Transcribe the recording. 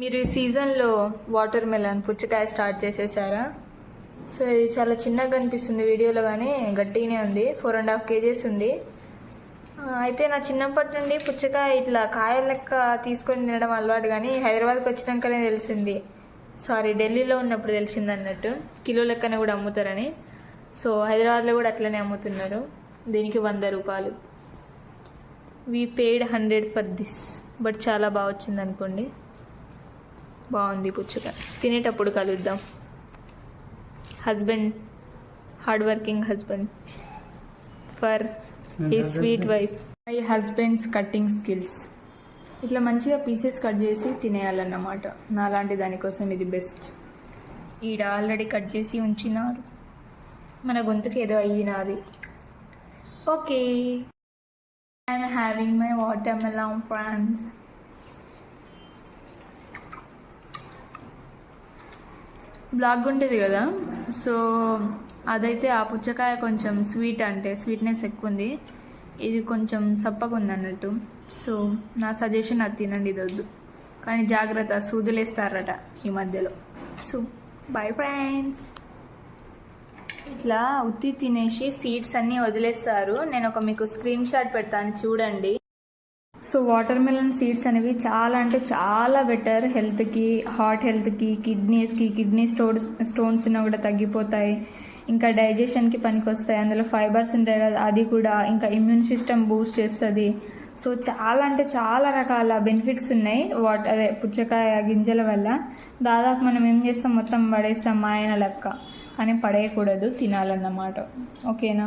మీరు ఈ సీజన్లో వాటర్ మెలన్ పుచ్చకాయ స్టార్ట్ చేసేసారా? సో ఇది చాలా చిన్నగా కనిపిస్తుంది వీడియోలో కానీ గట్టిగానే ఉంది. ఫోర్ అండ్ హాఫ్ కేజీస్ ఉంది. అయితే నా చిన్నప్పటి నుండి పుచ్చకాయ ఇట్లా కాయల లెక్క తీసుకొని తినడం అలవాటు కానీ హైదరాబాద్కి వచ్చినాకనే తెలిసింది. సారీ ఢిల్లీలో ఉన్నప్పుడు తెలిసింది అన్నట్టు. కిలో లెక్కన కూడా అమ్ముతారని. సో హైదరాబాద్లో కూడా అట్లనే అమ్ముతున్నారు. దీనికి వంద రూపాయలు. We paid hundred for this but చాలా బాగా వచ్చింది అనుకోండి బాగుంది పుచ్చకాయ తినేటప్పుడు కలుద్దాం. Husband hard working husband for ఈ sweet wife my husband's cutting skills ఇట్లా మంచిగా పీసెస్ కట్ చేసి తినేయాలన్నమాట. నాలాంటి దానికోసం ఇది బెస్ట్ ఈడ ఆల్రెడీ కట్ చేసి ఉంచినారు. మన గొంతుకి ఏదో అయ్యినది. Okay I'm having my watermelon France black ఉంటుంది కదా. సో అదైతే ఆ పుచ్చకాయ కొంచెం స్వీట్ అంటే స్వీట్నెస్ ఎక్కువ ఉంది ఇది కొంచెం సప్పగా ఉంది అన్నట్టు సో నా సజెషన్ అది తినండి ఇది వద్దు. కానీ జాగ్రత్త సూదులేస్తారట ఈ మధ్యలో. So bye friends. ఇట్లా ఉత్తి తినేసి సీడ్స్ అన్నీ వదిలేస్తారు. నేను ఒక మీకు స్క్రీన్ షాట్ పెడతాను చూడండి. సో వాటర్ మెలన్ సీడ్స్ అనేవి చాలా అంటే చాలా బెటర్ హెల్త్కి హార్ట్ హెల్త్కి కిడ్నీస్కి కిడ్నీ స్టోన్స్ స్టోన్స్ ఉన్న కూడా తగ్గిపోతాయి. ఇంకా డైజెషన్కి పనికొస్తాయి. అందులో ఫైబర్స్ ఉంటాయి కదా అది కూడా ఇంకా ఇమ్యూన్ సిస్టమ్ బూస్ట్ చేస్తుంది. సో చాలా అంటే చాలా రకాల బెనిఫిట్స్ ఉన్నాయి వాట్ అదే పుచ్చకాయ గింజల వల్ల. దాదాపు మనం ఏం చేస్తాం? మొత్తం పడేస్తాం మాయన లెక్క. కానీ పడేయకూడదు తినాలన్నమాట. ఓకేనా?